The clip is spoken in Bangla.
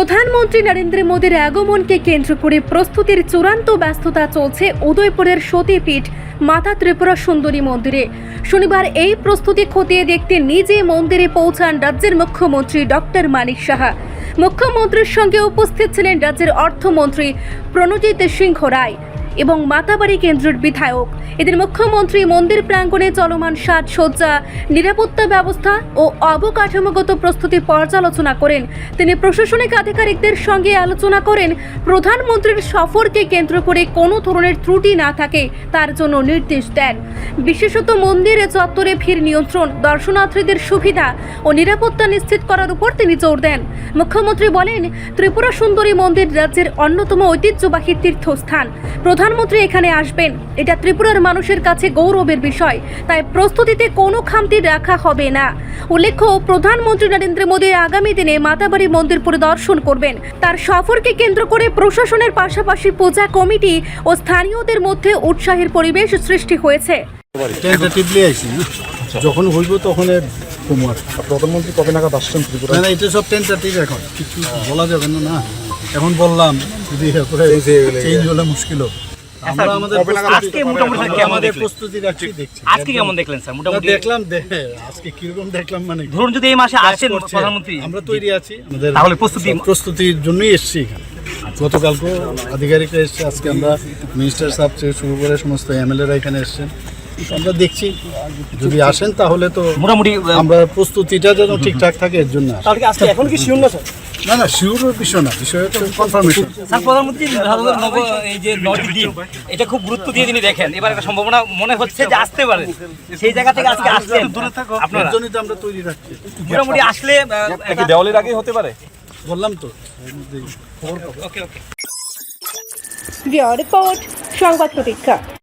প্রধানমন্ত্রী নরেন্দ্র মোদীর আগমনকে কেন্দ্র করে প্রস্তুতির চূড়ান্ত ব্যস্ততা চলছে উদয়পুরের সতীপীঠ মাতা ত্রিপুরা সুন্দরী মন্দিরে। শনিবার এই প্রস্তুতি খতিয়ে দেখতে নিজে মন্দিরে পৌঁছান রাজ্যের মুখ্যমন্ত্রী ডক্টর মানিক সাহা। মুখ্যমন্ত্রীর সঙ্গে উপস্থিত ছিলেন রাজ্যের অর্থমন্ত্রী প্রণজিৎ সিংহ রায়। এবং মাতাবাড়ি কেন্দ্রের বিধায়ক। এদের মুখ্যমন্ত্রী মন্দির প্রাঙ্গণে চলমান সাজসজ্জা, নিরাপত্তা ব্যবস্থা ও অবকাঠামোগত প্রস্তুতি পর্যালোচনা করেন। তিনি প্রশাসনিক আধিকারিকদের সঙ্গে আলোচনা করেন, প্রধানমন্ত্রীর সফরকে কেন্দ্র করে কোনো ধরনের ত্রুটি না থাকে, তার জন্য নির্দেশ দেন। বিশেষত মন্দিরে চত্বরে ভিড় নিয়ন্ত্রণ, দর্শনার্থীদের সুবিধা ও নিরাপত্তা নিশ্চিত করার উপর তিনি জোর দেন। মুখ্যমন্ত্রী বলেন, ত্রিপুরা সুন্দরী মন্দির রাজ্যের অন্যতম ঐতিহ্যবাহী তীর্থস্থান। প্রধানমন্ত্রী এখানে আসবেন। এটা ত্রিপুরার মানুষের কাছে গৌরবের বিষয়। তাই প্রস্তুতিতে কোনো খামতি রাখা হবে না। উল্লেখ্য প্রধানমন্ত্রী নরেন্দ্র মোদী আগামী দিনে মাতাবাড়ি মন্দির পরিদর্শন করবেন। তার সফরকে কেন্দ্র করে প্রশাসনের পাশাপাশি পূজা কমিটি ও স্থানীয়দের মধ্যে উৎসাহের পরিবেশ সৃষ্টি হয়েছে। যখন হইব তখন এর প্রধানমন্ত্রী কবে নাগাদ আসছেন ত্রিপুরা না না এটা সব টেন্টেটিভ এখন। কিছু বলা যাবে না না। এখন বললাম যদি এরপরে চেঞ্জ হলে মুশকিল হবে। আমরা আমাদের কবে নাগাদ প্রস্তুতি- আজকে মোটামুটি কেমন প্রস্তুতি রাখছি দেখছি আজকে কেমন দেখলেন স্যার? মোটামুটি দেখলাম আজকে কীরকম দেখলাম মানে? ধরুন যদি এই মাসে আসেন প্রধানমন্ত্রী। আমরা তৈরি আছি আমাদের তাহলে প্রস্তুতি- প্রস্তুতির জন্যই এসেছি এখানে। গতকালকে আধিকারিকরা এসছে আজকে আমরা মিনিস্টার সাহেব থেকে শুরু করে সমস্ত এমএলএরা এখানে এসছেন। আমরা দেখছি যদি আসেন তাহলে তো মোটামুটি আমরা প্রস্তুতিটা যেন ঠিকঠাক থাকে এর জন্য এখন কি না স্যার? না না শিওর বিষয় না বিষয় হচ্ছে কনফার্মেশন স্যার প্রধানমন্ত্রী ভারতের নব এই যে নটি দ্বীপ এটা খুব গুরুত্ব দিয়ে তিনি দেখেন। এবার একটা সম্ভাবনা মনে হচ্ছে যে আসতে পারে। সেই জায়গা থেকে আজকে আসছেন আপনারা। এর জন্যই তো আমরা তৈরি রাখছি মোটামুটি আসলে একটা- দেওয়ালের আগে হতে পারে? বললাম তো। রিপোর্ট সংবাদ প্রতীক্ষা।